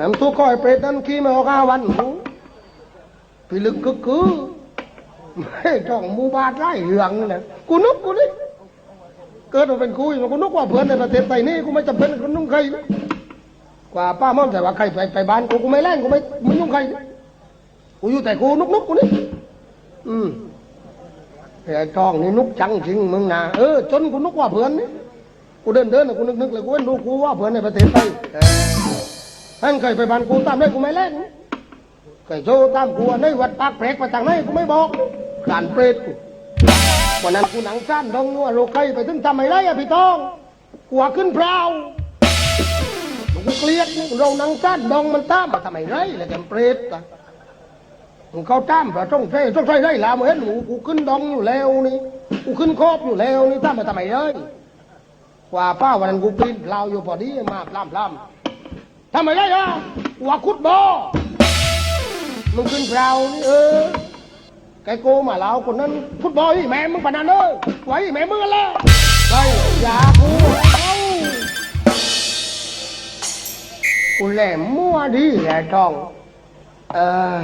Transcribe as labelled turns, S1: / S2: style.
S1: น้ำตัวก้อยเปรตนั้นขี้ม่ออกห้าวันหูพี่ลึกกึกกือไม่ต้องมูบาดไล่เหลืองนี่นะกูนึกกูนี่เกิดมาเป็นกูอยู่กูนึกว่าเพื่อนในประเทศไทยนี่กูไม่จำเป็นกูนุ่งใครกว่าป้าม่อมแต่ว่าใครไปไปบ้านกูกูไม่แล่นกูไม่ไม่ยุ่งใครกูอยู่แต่กูนุกนุกกูนี่อืมแต่ไอ้ทองนี่นุกจังจริงมึงนะเออจนกูนึกว่าเพื่อนนี่กูเดินเดินกูนึกนึกเลยกูเห็นดูกูว่าเพื่อนในประเทศไทย ท่านเคยไปบ้านกูตามได้กูไม่เล่นเคยโชว์ตามกูในวัดปากเปรกไปทางไหนกูไม่บอกการเปรตกูวันนั้นกูหนังสั้นดองนัวโรคไข้ไปถึงทำไมไรอะพี่ต้องกูว่าขึ้นเพลากูเกลียดเราหนังสั้นดองมันตามมาทำไมไรเลยแกมเปรตอะมึงเขาตามแบบต้องใช่ต้องใช่ไรลามเห็นหมูกูขึ้นดองอยู่แล้วนี่กูขึ้นครอบอยู่แล้วนี่ตามมาทำไมไรกว่าป้าวันนั้นกูปีนเพลาอยู่พอดีมาพลามพลาม ทำไมไรอะกูว่าคุดบอมึงขึ้นเรานี่เออไกโกมาเราคนนั้นฟุตบอลอีแม่มึงปะนันเอ้ยไว้แม่มึงกันแล้วไอ้ยากูเอ้ากูแหลมมั่วดีแหละทอง เออ